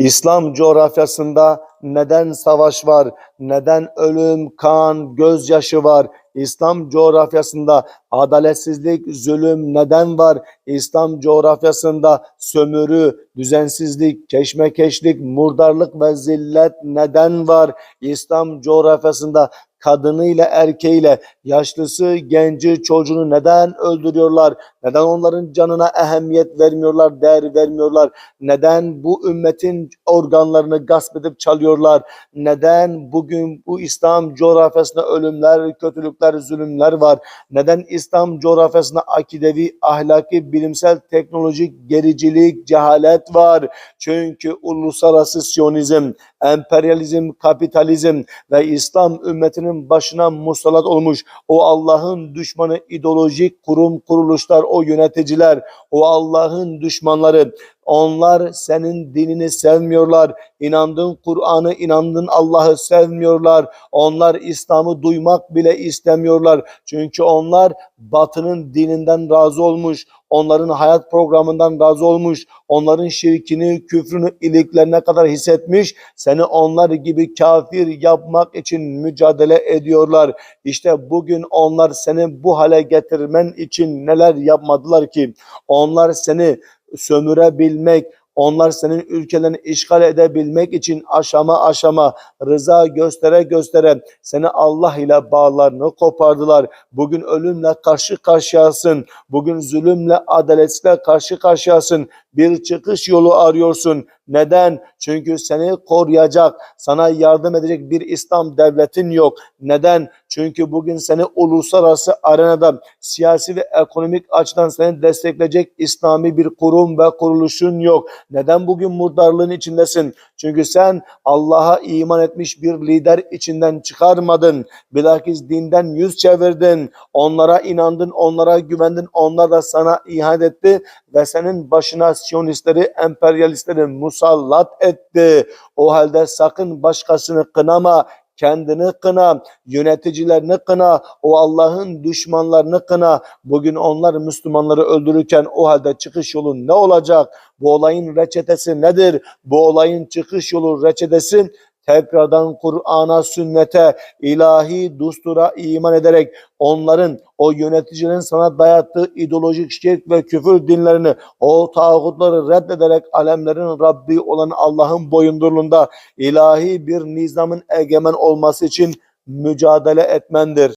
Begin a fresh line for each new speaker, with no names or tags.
İslam coğrafyasında neden savaş var? Neden ölüm, kan, gözyaşı var? İslam coğrafyasında adaletsizlik, zulüm neden var? İslam coğrafyasında sömürü, düzensizlik, keşmekeşlik, murdarlık ve zillet neden var? İslam coğrafyasında kadınıyla erkeğiyle yaşlısı, genci, çocuğunu neden öldürüyorlar? Neden onların canına ehemmiyet vermiyorlar, değer vermiyorlar? Neden bu ümmetin organlarını gasp edip çalıyorlar? Neden bugün bu İslam coğrafyasında ölümler, kötülükler, zulümler var? Neden İslam coğrafyasında akidevi, ahlaki, bilimsel, teknolojik gericilik, cehalet var? Çünkü uluslararası siyonizm, emperyalizm, kapitalizm ve İslam ümmetinin başına musallat olmuş o Allah'ın düşmanı ideolojik kurum, kuruluşlar, o yöneticiler, o Allah'ın düşmanları onlar senin dinini sevmiyorlar. İnandığın Kur'an'ı, inandığın Allah'ı sevmiyorlar. Onlar İslam'ı duymak bile istemiyorlar. Çünkü onlar batının dininden razı olmuş. Onların hayat programından razı olmuş. Onların şirkini, küfrünü iliklerine kadar hissetmiş. Seni onlar gibi kafir yapmak için mücadele ediyorlar. İşte bugün onlar seni bu hale getirmen için neler yapmadılar ki? Onlar seni sömürebilmek, onlar senin ülkelerini işgal edebilmek için aşama aşama rıza göstere göstere seni Allah ile bağlarını kopardılar. Bugün ölümle karşı karşıyasın. Bugün zulümle, adaletsizlikle karşı karşıyasın. Bir çıkış yolu arıyorsun. Neden? Çünkü seni koruyacak, sana yardım edecek bir İslam devletin yok. Neden? Çünkü bugün seni uluslararası arenada siyasi ve ekonomik açıdan seni destekleyecek İslami bir kurum ve kuruluşun yok. Neden bugün murdarlığın içindesin? Çünkü sen Allah'a iman etmiş bir lider içinden çıkarmadın. Bilakis dinden yüz çevirdin. Onlara inandın, onlara güvendin. Onlar da sana ihanet etti ve senin başına Siyonistleri, emperyalistleri musallat etti. O halde sakın başkasını kınama, kendini kına, yöneticilerini kına, o Allah'ın düşmanlarını kına. Bugün onlar Müslümanları öldürürken o halde çıkış yolu ne olacak? Bu olayın reçetesi nedir? Bu olayın çıkış yolu reçetesi tekrardan Kur'an'a, sünnete, ilahi dustura iman ederek onların, o yöneticilerin sana dayattığı ideolojik şirk ve küfür dinlerini, o tağutları reddederek alemlerin Rabbi olan Allah'ın boyundurluğunda ilahi bir nizamın egemen olması için mücadele etmendir.